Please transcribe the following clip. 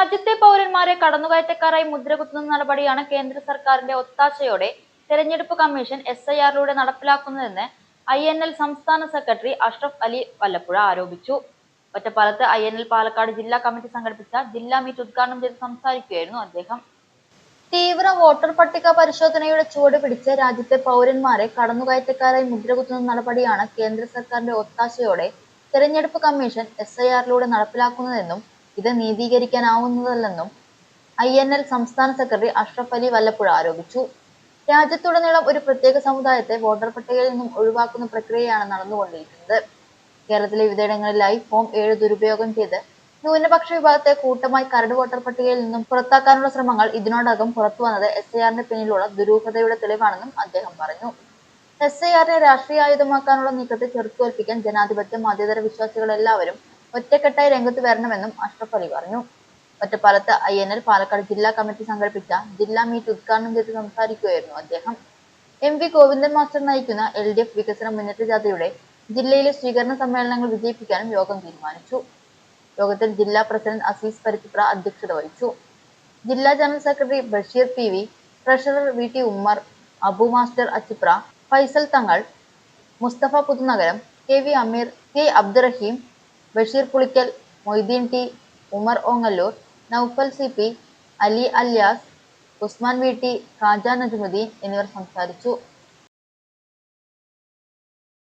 രാജ്യത്തെ പൗരന്മാരെ കടന്നുകയറ്റക്കാരായി മുദ്രകുത്തുന്ന നടപടിയാണ് കേന്ദ്ര സർക്കാരിന്റെ ഒത്താശയോടെ തെരഞ്ഞെടുപ്പ് കമ്മീഷൻ എസ് ഐ ആറിലൂടെ നടപ്പിലാക്കുന്നതെന്ന് ഐ എൻ എൽ സംസ്ഥാന സെക്രട്ടറി അഷ്റഫ് അലി വല്ലപ്പുഴ ആരോപിച്ചു. ഒറ്റപ്പാലത്ത് ഐ എൻ എൽ പാലക്കാട് ജില്ലാ കമ്മിറ്റി സംഘടിപ്പിച്ച ജില്ലാ മീറ്റ് ഉദ്ഘാടനം ചെയ്ത് സംസാരിക്കുകയായിരുന്നു അദ്ദേഹം. തീവ്ര വോട്ടർ പട്ടിക പരിശോധനയുടെ ചുവട് പിടിച്ച് രാജ്യത്തെ പൗരന്മാരെ കടന്നുകയറ്റക്കാരായി മുദ്രകുത്തുന്ന നടപടിയാണ് കേന്ദ്ര സർക്കാരിന്റെ ഒത്താശയോടെ തെരഞ്ഞെടുപ്പ് കമ്മീഷൻ എസ് ഐ ആറിലൂടെ നടപ്പിലാക്കുന്നതെന്നും ഇത് നീതീകരിക്കാനാവുന്നതല്ലെന്നും ഐ എൻ എൽ സംസ്ഥാന സെക്രട്ടറി അഷ്റഫ് അലി വല്ലപ്പുഴ ആരോപിച്ചു. രാജ്യത്തുടനീളം ഒരു പ്രത്യേക സമുദായത്തെ വോട്ടർ പട്ടികയിൽ നിന്നും ഒഴിവാക്കുന്ന പ്രക്രിയയാണ് നടന്നുകൊണ്ടിരിക്കുന്നത്. കേരളത്തിലെ വിവിധയിടങ്ങളിലായി ഫോം ഏഴ് ദുരുപയോഗം ചെയ്ത് ന്യൂനപക്ഷ വിഭാഗത്തെ കൂട്ടമായി കരട് വോട്ടർ പട്ടികയിൽ നിന്നും പുറത്താക്കാനുള്ള ശ്രമങ്ങൾ ഇതിനോടകം പുറത്തുവന്നത് എസ് ഐ ആറിന്റെ പിന്നിലുള്ള ദുരൂഹതയുടെ തെളിവാണെന്നും അദ്ദേഹം പറഞ്ഞു. എസ് ഐ ആറിനെ രാഷ്ട്രീയ ആയുധമാക്കാനുള്ള നീക്കത്തെ ചെറുത്തുതോൽപ്പിക്കാൻ ജനാധിപത്യ മതേതര വിശ്വാസികൾ എല്ലാവരും ഒറ്റക്കെട്ടായി രംഗത്ത് വരണമെന്നും അഷ്റഫ് അലി പറഞ്ഞു. ഒറ്റപ്പാലത്ത് ഐ എൻ എൽ പാലക്കാട് ജില്ലാ കമ്മിറ്റി സംഘടിപ്പിച്ച ജില്ലാ മീറ്റ് ഉദ്ഘാടനം ചെയ്ത് സംസാരിക്കുകയായിരുന്നു അദ്ദേഹം. എം വി ഗോവിന്ദൻ മാസ്റ്റർ നയിക്കുന്ന എൽ ഡി എഫ് വികസന മുന്നേറ്റ ജാഥയുടെ ജില്ലയിലെ സ്വീകരണ സമ്മേളനങ്ങൾ വിജയിപ്പിക്കാനും യോഗം തീരുമാനിച്ചു. യോഗത്തിൽ ജില്ലാ പ്രസിഡന്റ് അസീസ് പരുത്തിപ്ര അധ്യക്ഷത വഹിച്ചു. ജില്ലാ general secretary Basheer P V treasurer V T Ummer Abu master Achipra Faisal Thangal Musthafa Puthunagaram K V Ameer K Abdurahim Basheer Pulikkal Moideen T Umar Ongallur Noufal C P Ali alias Usman V T Khaja Najmuddeen എന്നിവർ സംസാരിച്ചു.